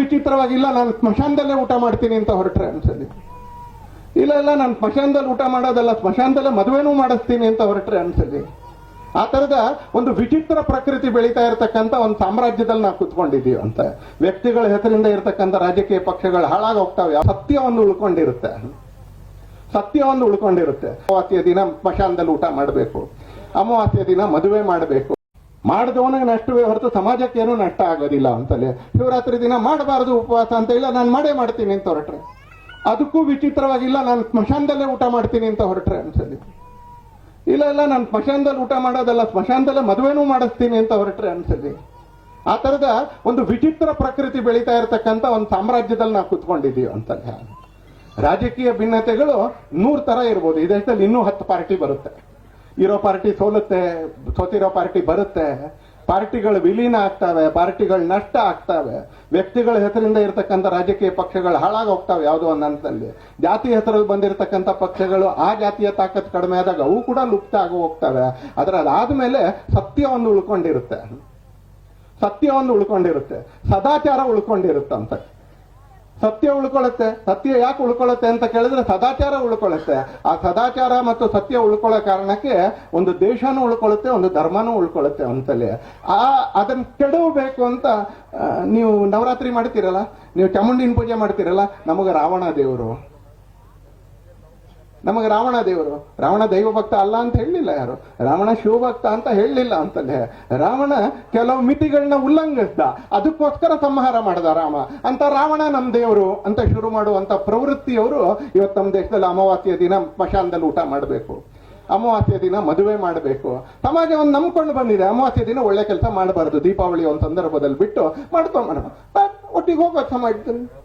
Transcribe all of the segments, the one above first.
ವಿಚಿತ್ರವಾಗಿಲ್ಲ, ನಾನು ಸ್ಮಶಾನದಲ್ಲೇ ಊಟ ಮಾಡ್ತೀನಿ ಅಂತ ಹೊರಟ್ರೆ ಅನ್ಸಲಿ. ಇಲ್ಲ ಇಲ್ಲ, ನಾನು ಸ್ಮಶಾನದಲ್ಲಿ ಊಟ ಮಾಡೋದಲ್ಲ, ಸ್ಮಶಾನದಲ್ಲೇ ಮದುವೆನೂ ಮಾಡಿಸ್ತೀನಿ ಅಂತ ಹೊರಟ್ರೆ ಅನ್ಸಲಿ. ಆ ತರದ ಒಂದು ವಿಚಿತ್ರ ಪ್ರಕೃತಿ ಬೆಳೀತಾ ಇರತಕ್ಕಂತ ಒಂದು ಸಾಮ್ರಾಜ್ಯದಲ್ಲಿ ನಾವು ಕುತ್ಕೊಂಡಿದೀವಿ ಅಂತ. ವ್ಯಕ್ತಿಗಳ ಹೆಸರಿಂದ ಇರತಕ್ಕಂಥ ರಾಜಕೀಯ ಪಕ್ಷಗಳು ಹಾಳಾಗಿ ಹೋಗ್ತಾವೆ ಸತ್ಯ ಒಂದು ಉಳ್ಕೊಂಡಿರುತ್ತೆ. ಸತ್ಯ ಒಂದು ಉಳ್ಕೊಂಡಿರುತ್ತೆ. ಅಮಾವಾಸ್ಯ ದಿನ ಸ್ಮಶಾನದಲ್ಲಿ ಊಟ ಮಾಡಬೇಕು. ಅಮಾವಾಸ್ಯ ದಿನ ಮದುವೆ ಮಾಡಬೇಕು. ಮಾಡಿದವನಿಗೆ ನಷ್ಟವೇ ಹೊರತು ಸಮಾಜಕ್ಕೆ ಏನೂ ನಷ್ಟ ಆಗೋದಿಲ್ಲ ಅಂತಲೇ. ಶಿವರಾತ್ರಿ ದಿನ ಮಾಡಬಾರದು ಉಪವಾಸ ಅಂತ ಇಲ್ಲ, ನಾನು ಮಾಡೇ ಮಾಡ್ತೀನಿ ಅಂತ ಹೊರಟ್ರೆ. ಅದಕ್ಕೂ ವಿಚಿತ್ರವಾಗಿಲ್ಲ, ನಾನು ಸ್ಮಶಾನದಲ್ಲೇ ಊಟ ಮಾಡ್ತೀನಿ ಅಂತ ಹೊರಟ್ರೆ ಅನ್ಸಲಿ. ಇಲ್ಲ ಇಲ್ಲ, ನಾನು ಸ್ಮಶಾನದಲ್ಲಿ ಊಟ ಮಾಡೋದಲ್ಲ, ಸ್ಮಶಾನದಲ್ಲೇ ಮದುವೆನೂ ಮಾಡಿಸ್ತೀನಿ ಅಂತ ಹೊರಟ್ರೆ ಅನ್ಸಲಿ. ಆ ತರದ ಒಂದು ವಿಚಿತ್ರ ಪ್ರಕೃತಿ ಬೆಳೀತಾ ಇರತಕ್ಕಂಥ ಒಂದು ಸಾಮ್ರಾಜ್ಯದಲ್ಲಿ ನಾವು ಕುತ್ಕೊಂಡಿದ್ದೀವಿ ಅಂತಲೇ. ರಾಜಕೀಯ ಭಿನ್ನತೆಗಳು ನೂರು ತರ ಇರ್ಬೋದು, ಈ ದೇಶದಲ್ಲಿ ಇನ್ನೂ ಹತ್ತು ಪಾರ್ಟಿ ಬರುತ್ತೆ. ಇರೋ ಪಾರ್ಟಿ ಸೋಲುತ್ತೆ, ಸೋತಿರೋ ಪಾರ್ಟಿ ಬರುತ್ತೆ. ಪಾರ್ಟಿಗಳು ವಿಲೀನ ಆಗ್ತವೆ, ಪಾರ್ಟಿಗಳು ನಷ್ಟ ಆಗ್ತಾವೆ. ವ್ಯಕ್ತಿಗಳ ಹೆಸರಿಂದ ಇರತಕ್ಕಂಥ ರಾಜಕೀಯ ಪಕ್ಷಗಳು ಹಾಳಾಗಿ ಹೋಗ್ತವೆ ಯಾವುದೋ ಒಂದು ಹಂತದಲ್ಲಿ. ಜಾತಿ ಹೆಸರಲ್ಲಿ ಬಂದಿರತಕ್ಕಂಥ ಪಕ್ಷಗಳು ಆ ಜಾತಿಯ ತಾಕತ್ತು ಕಡಿಮೆ ಆದಾಗ ಅವು ಕೂಡ ಲುಪ್ತ ಆಗಿ ಹೋಗ್ತವೆ. ಅದರ ಅದಾದ್ಮೇಲೆ ಸತ್ಯ ಒಂದು ಉಳ್ಕೊಂಡಿರುತ್ತೆ. ಸತ್ಯ ಒಂದು ಉಳ್ಕೊಂಡಿರುತ್ತೆ. ಸದಾಚಾರ ಉಳ್ಕೊಂಡಿರುತ್ತೆ ಅಂತ ಸತ್ಯ ಉಳ್ಕೊಳ್ಳುತ್ತೆ. ಸತ್ಯ ಯಾಕೆ ಉಳ್ಕೊಳ್ಳುತ್ತೆ ಅಂತ ಕೇಳಿದ್ರೆ ಸದಾಚಾರ ಉಳ್ಕೊಳ್ಳುತ್ತೆ. ಆ ಸದಾಚಾರ ಮತ್ತು ಸತ್ಯ ಉಳ್ಕೊಳ್ಳೋ ಕಾರಣಕ್ಕೆ ಒಂದು ದೇಶನೂ ಉಳ್ಕೊಳ್ಳುತ್ತೆ, ಒಂದು ಧರ್ಮನೂ ಉಳ್ಕೊಳ್ಳುತ್ತೆ ಅಂತಲೇ ಆ, ಅದನ್ನ ಕೆಡವಬೇಕು ಅಂತ ನೀವು ನವರಾತ್ರಿ ಮಾಡ್ತೀರಲ್ಲ? ನೀವು ಚಾಮುಂಡಿನ ಪೂಜೆ ಮಾಡ್ತೀರಲ್ಲ? ನಮಗೆ ರಾವಣ ದೇವರು. ನಮಗೆ ರಾವಣ ದೇವರು, ರಾವಣ ದೈವ ಭಕ್ತ ಅಲ್ಲ ಅಂತ ಹೇಳಲಿಲ್ಲ ಯಾರು? ರಾವಣ ಶಿವಭಕ್ತ ಅಂತ ಹೇಳಲಿಲ್ಲ ಅಂತಲೇ. ರಾವಣ ಕೆಲವು ಮಿತಿಗಳನ್ನ ಉಲ್ಲಂಘಿಸ್ದ. ಅದಕ್ಕೋಸ್ಕರ ಸಂಹಾರ ಮಾಡ್ದ ರಾಮ. ಅಂತ ರಾವಣ ನಮ್ಮ ದೇವರು ಅಂತ ಶುರು ಮಾಡುವಂತ ಪ್ರವೃತ್ತಿಯವರು ಇವತ್ತು ನಮ್ಮ ದೇಶದಲ್ಲಿ ಅಮಾವಾಸ್ಯ ದಿನ ಸ್ಮಶಾನದಲ್ಲಿ ಊಟ ಮಾಡಬೇಕು. ಅಮಾವಾಸ್ಯ ದಿನ ಮದುವೆ ಮಾಡಬೇಕು. ಸಮಾಜ ಒಂದು ನಂಬ್ಕೊಂಡು ಬಂದಿದೆ. ಅಮಾವಾಸ್ಯ ದಿನ ಒಳ್ಳೆ ಕೆಲಸ ಮಾಡಬಾರ್ದು. ದೀಪಾವಳಿ ಒಂದು ಸಂದರ್ಭದಲ್ಲಿ ಬಿಟ್ಟು ಮಾಡ್ಕೊಂಡ್ ಒಟ್ಟಿಗೆ ಹೋಗೋ ಸಮಾಜದಲ್ಲಿ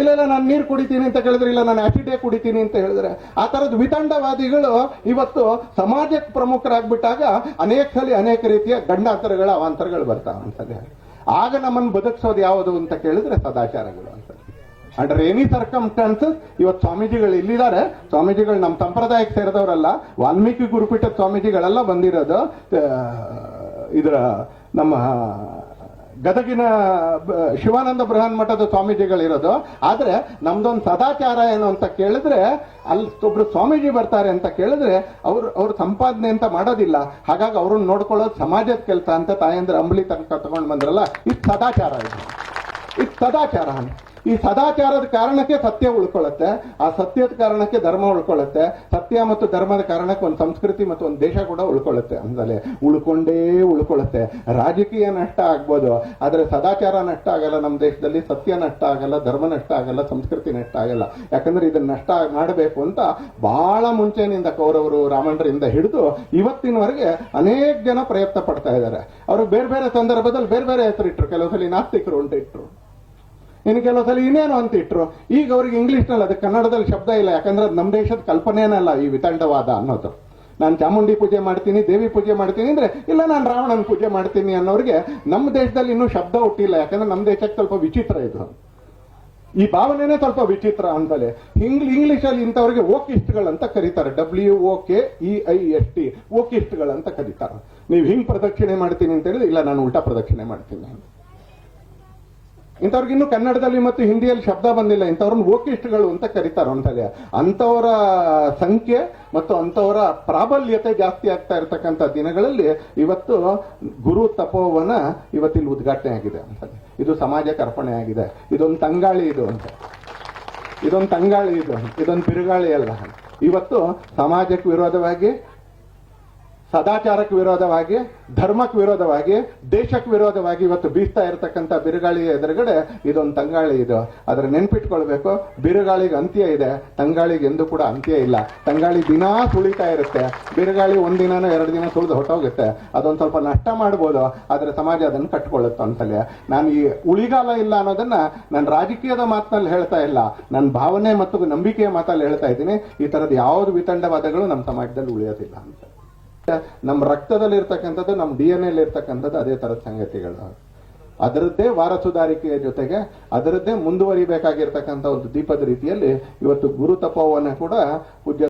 ಇಲ್ಲ ಇಲ್ಲ, ನಾನು ನೀರು ಕುಡಿತೀನಿ ಅಂತ ಕೇಳಿದ್ರೆ ಇಲ್ಲ, ನಾನು ಆಸಿಡೇ ಕುಡಿತೀನಿ ಅಂತ ಹೇಳಿದ್ರೆ, ಆ ತರದ ವಿತಂಡವಾದಿಗಳು ಇವತ್ತು ಸಮಾಜಕ್ಕೆ ಪ್ರಮುಖರಾಗ್ಬಿಟ್ಟಾಗ ಅನೇಕ ಸಲ ಅನೇಕ ರೀತಿಯ ಗಂಡಾಂತರಗಳ ಅವಾಂತರಗಳು ಬರ್ತಾವ ಹೇಳಿ ಆಗ ನಮ್ಮನ್ನು ಬದುಕಿಸೋದು ಯಾವುದು ಅಂತ ಕೇಳಿದ್ರೆ ಸದಾಚಾರಗಳು ಅಂತ ಅಂಡರ್ ಎನಿ ಸರ್ಕಮ್ಸ್ಟಾನ್ಸಸ್ ಇವತ್ತು ಸ್ವಾಮೀಜಿಗಳು ಇಲ್ಲಿದ್ದಾರೆ. ಸ್ವಾಮೀಜಿಗಳು ನಮ್ಮ ಸಂಪ್ರದಾಯಕ್ಕೆ ಸೇರಿದವರಲ್ಲ. ವಾಲ್ಮೀಕಿ ಗುರುಪೀಠದ ಸ್ವಾಮೀಜಿಗಳೆಲ್ಲ ಬಂದಿರೋದು ಇದರ ನಮ್ಮ ಗದಗಿನ ಶಿವಾನಂದ ಬೃಹನ್ ಮಠದ ಸ್ವಾಮೀಜಿಗಳಿರೋದು. ಆದರೆ ನಮ್ದೊಂದು ಸದಾಚಾರ ಏನು ಅಂತ ಕೇಳಿದ್ರೆ, ಅಲ್ಲಿ ಒಬ್ರು ಸ್ವಾಮೀಜಿ ಬರ್ತಾರೆ ಅಂತ ಕೇಳಿದ್ರೆ ಅವ್ರು, ಅವ್ರ ಸಂಪಾದನೆ ಅಂತ ಮಾಡೋದಿಲ್ಲ. ಹಾಗಾಗಿ ಅವ್ರನ್ನ ನೋಡ್ಕೊಳ್ಳೋದು ಸಮಾಜದ ಕೆಲಸ ಅಂತ ತಾಯಂದ್ರೆ ಅಂಬಲಿ ತನಕ ತಗೊಂಡು ಬಂದ್ರಲ್ಲ, ಇದು ಸದಾಚಾರ ಇದು. ಇದು ಸದಾಚಾರ ಈ ಸದಾಚಾರದ ಕಾರಣಕ್ಕೆ ಸತ್ಯ ಉಳ್ಕೊಳ್ಳುತ್ತೆ, ಆ ಸತ್ಯದ ಕಾರಣಕ್ಕೆ ಧರ್ಮ ಉಳ್ಕೊಳ್ಳುತ್ತೆ, ಸತ್ಯ ಮತ್ತು ಧರ್ಮದ ಕಾರಣಕ್ಕೆ ಒಂದು ಸಂಸ್ಕೃತಿ ಮತ್ತು ಒಂದು ದೇಶ ಕೂಡ ಉಳ್ಕೊಳ್ಳುತ್ತೆ ಅಂದಲೇ ಉಳ್ಕೊಂಡೇ ಉಳ್ಕೊಳ್ಳುತ್ತೆ. ರಾಜಕೀಯ ನಷ್ಟ ಆಗ್ಬೋದು, ಆದರೆ ಸದಾಚಾರ ನಷ್ಟ ಆಗಲ್ಲ ನಮ್ಮ ದೇಶದಲ್ಲಿ, ಸತ್ಯ ನಷ್ಟ ಆಗಲ್ಲ, ಧರ್ಮ ನಷ್ಟ ಆಗಲ್ಲ, ಸಂಸ್ಕೃತಿ ನಷ್ಟ ಆಗಲ್ಲ. ಯಾಕಂದ್ರೆ ಇದನ್ನ ನಷ್ಟ ಮಾಡಬೇಕು ಅಂತ ಬಹಳ ಮುಂಚೆನಿಂದ ಕೌರವರು ರಾಮಣ್ಣರಿಂದ ಹಿಡಿದು ಇವತ್ತಿನವರೆಗೆ ಅನೇಕ ಜನ ಪ್ರಯತ್ನ ಪಡ್ತಾ ಇದ್ದಾರೆ. ಅವರು ಬೇರೆ ಬೇರೆ ಸಂದರ್ಭದಲ್ಲಿ ಬೇರೆ ಬೇರೆ ಹೆಸರಿಟ್ರು, ಕೆಲವು ಸಲ ನಾಸ್ತಿಕರು ಅಂತ ಇಟ್ರು. ಇನ್ನು ಕೆಲವು ಸಲ ಇನ್ನೇನು ಅಂತ ಇಟ್ರು. ಈಗ ಅವ್ರಿಗೆ ಇಂಗ್ಲೀಷ್ನಲ್ಲಿ ಅದು ಕನ್ನಡದಲ್ಲಿ ಶಬ್ದ ಇಲ್ಲ, ಯಾಕಂದ್ರೆ ಅದು ನಮ್ಮ ದೇಶದ ಕಲ್ಪನೆನಲ್ಲ ಈ ವಿತಂಡವಾದ ಅನ್ನೋದು. ನಾನು ಚಾಮುಂಡಿ ಪೂಜೆ ಮಾಡ್ತೀನಿ, ದೇವಿ ಪೂಜೆ ಮಾಡ್ತೀನಿ ಅಂದ್ರೆ, ಇಲ್ಲ ನಾನು ರಾವಣನ ಪೂಜೆ ಮಾಡ್ತೀನಿ ಅನ್ನೋರಿಗೆ ನಮ್ಮ ದೇಶದಲ್ಲಿ ಇನ್ನೂ ಶಬ್ದ ಹುಟ್ಟಿಲ್ಲ, ಯಾಕಂದ್ರೆ ನಮ್ಮ ದೇಶಕ್ಕೆ ಸ್ವಲ್ಪ ವಿಚಿತ್ರ ಇದು. ಈ ಭಾವನೆನೇ ಸ್ವಲ್ಪ ವಿಚಿತ್ರ ಅಂತಲೇ ಇಂಗ್ಲಿ ಇಂಗ್ಲೀಷಲ್ಲಿ ಇಂಥವ್ರಿಗೆ ಓಕಿಸ್ಟ್ಗಳಂತ ಕರೀತಾರೆ W O K E I S T ಓಕಿಸ್ಟ್ಗಳಂತ ಕರೀತಾರೆ. ನೀವು ಹಿಂಗ್ ಪ್ರದಕ್ಷಿಣೆ ಮಾಡ್ತೀನಿ ಅಂತ ಹೇಳಿದ್ರೆ, ಇಲ್ಲ, ನಾನು ಉಲ್ಟಾ ಪ್ರದಕ್ಷಿಣೆ ಮಾಡ್ತೀನಿ ಅಂತ. ಇಂಥವ್ರಿಗೆ ಇನ್ನು ಕನ್ನಡದಲ್ಲಿ ಮತ್ತು ಹಿಂದಿಯಲ್ಲಿ ಶಬ್ದ ಬಂದಿಲ್ಲ. ಇಂಥವ್ರನ್ನ ವೋಕಿಸ್ಟ್ಗಳು ಅಂತ ಕರೀತಾರೆ ಅಂತಲೇ ಅಂಥವರ ಸಂಖ್ಯೆ ಮತ್ತು ಅಂಥವರ ಪ್ರಾಬಲ್ಯತೆ ಜಾಸ್ತಿ ಆಗ್ತಾ ಇರತಕ್ಕಂಥ ದಿನಗಳಲ್ಲಿ ಇವತ್ತು ಗುರು ತಪೋವನ ಇವತ್ತಿಲ್ಲಿ ಉದ್ಘಾಟನೆ ಆಗಿದೆ ಇದು ಸಮಾಜಕ್ಕೆ ಅರ್ಪಣೆ ಆಗಿದೆ. ಇದೊಂದು ತಂಗಾಳಿ ಇದು ಅಂತ. ಇದೊಂದು ತಂಗಾಳಿ ಇದು. ಇದೊಂದು ಬಿರುಗಾಳಿ ಅಲ್ಲ. ಇವತ್ತು ಸಮಾಜಕ್ಕೆ ವಿರೋಧವಾಗಿ ಸದಾಚಾರಕ್ಕೆ ವಿರೋಧವಾಗಿ, ಧರ್ಮಕ್ಕೆ ವಿರೋಧವಾಗಿ, ದೇಶಕ್ಕೆ ವಿರೋಧವಾಗಿ ಇವತ್ತು ಬೀಸ್ತಾ ಇರತಕ್ಕಂಥ ಬಿರುಗಾಳಿ ಎದುರುಗಡೆ ಇದೊಂದು ತಂಗಾಳಿ ಇದು. ಅದರ ನೆನ್ಪಿಟ್ಕೊಳ್ಬೇಕು, ಬಿರುಗಾಳಿಗೆ ಅಂತ್ಯ ಇದೆ. ತಂಗಾಳಿಗೆ ಎಂದೂ ಕೂಡ ಅಂತ್ಯ ಇಲ್ಲ. ತಂಗಾಳಿ ದಿನಾ ಸುಳಿತಾ ಇರುತ್ತೆ. ಬಿರುಗಾಳಿ ಒಂದಿನನೋ ಎರಡು ದಿನ ಸುಳಿದು ಹೊಟ್ಟೋಗುತ್ತೆ ಅದೊಂದು ಸ್ವಲ್ಪ ನಷ್ಟ ಮಾಡ್ಬೋದು, ಆದರೆ ಸಮಾಜ ಅದನ್ನು ಕಟ್ಕೊಳ್ಳುತ್ತೆ ಅಂತಲೇ. ನಾನು ಈ ಉಳಿಗಾಲ ಇಲ್ಲ ಅನ್ನೋದನ್ನ ನಾನು ರಾಜಕೀಯದ ಮಾತಿನಲ್ಲಿ ಹೇಳ್ತಾ ಇಲ್ಲ. ನನ್ನ ಭಾವನೆ ಮತ್ತು ನಂಬಿಕೆಯ ಮಾತಲ್ಲಿ ಹೇಳ್ತಾ ಇದ್ದೀನಿ. ಈ ಥರದ ಯಾವುದು ವಿತಂಡವಾದಗಳು ನಮ್ಮ ಸಮಾಜದಲ್ಲಿ ಉಳಿಯೋದಿಲ್ಲ ಅಂತ. ನಮ್ಮ ರಕ್ತದಲ್ಲಿ ಇರ್ತಕ್ಕಂಥದ್ದು ನಮ್ಮ ಡಿ ಎನ್ ಎಲ್ ಇರ್ತಕ್ಕಂಥದ್ದು ಅದೇ ತರದ ಸಂಗತಿಗಳು. ಅದರದ್ದೇ ವಾರಸುದಾರಿಕೆಯ ಜೊತೆಗೆ ಅದರದ್ದೇ ಮುಂದುವರಿಬೇಕಾಗಿರ್ತಕ್ಕಂಥ ಒಂದು ದೀಪದ ರೀತಿಯಲ್ಲಿ ಇವತ್ತು ಗುರು ತಪೋವನ ಕೂಡ ಪೂಜ್ಯ